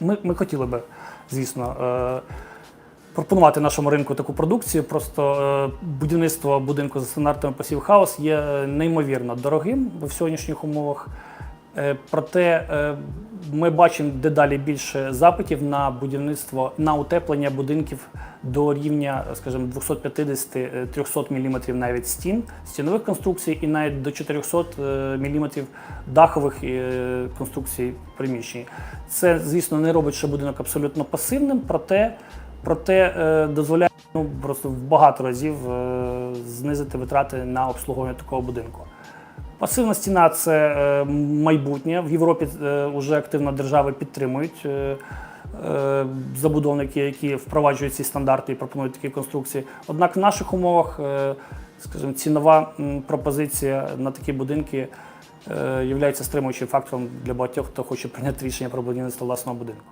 ми, ми хотіли би, звісно, е, пропонувати нашому ринку таку продукцію. Просто е, будівництво будинку за стандартами посів хаос є е, неймовірно дорогим в сьогоднішніх умовах. Е, Проте е, ми бачимо дедалі більше запитів на будівництво на утеплення будинків до рівня, скажімо, 250-300 мм навіть стін, стінових конструкцій і навіть до 400 мм дахових е, конструкцій приміщень. Це, звісно, не робить ще будинок абсолютно пасивним, проте, проте е, дозволяє ну, просто в багато разів е, знизити витрати на обслуговування такого будинку. Пасивна стіна це е, майбутнє. В Європі вже активно держави підтримують е, е, забудовники, які впроваджують ці стандарти і пропонують такі конструкції. Однак в наших умовах, е, скажімо, цінова пропозиція на такі будинки е, є стримуючим фактором для багатьох, хто хоче прийняти рішення про будівництво власного будинку.